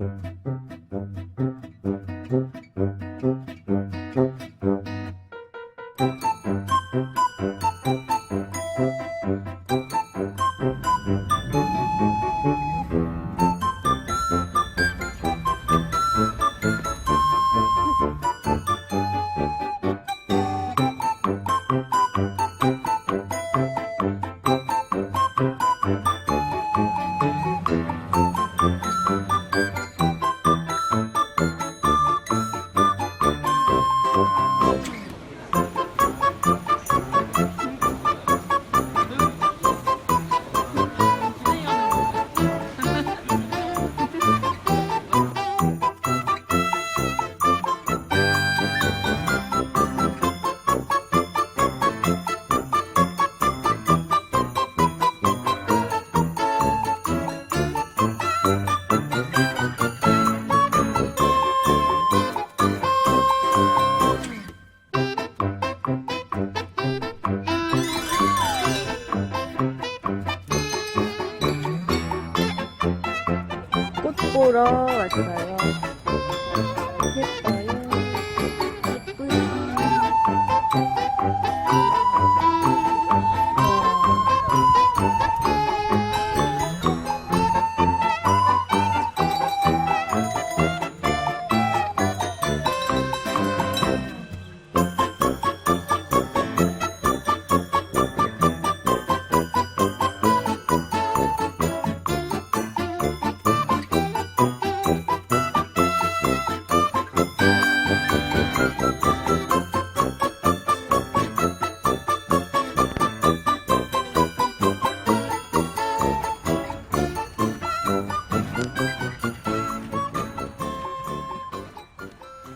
Mm-hmm. 보러 왔어요. 예뻐요.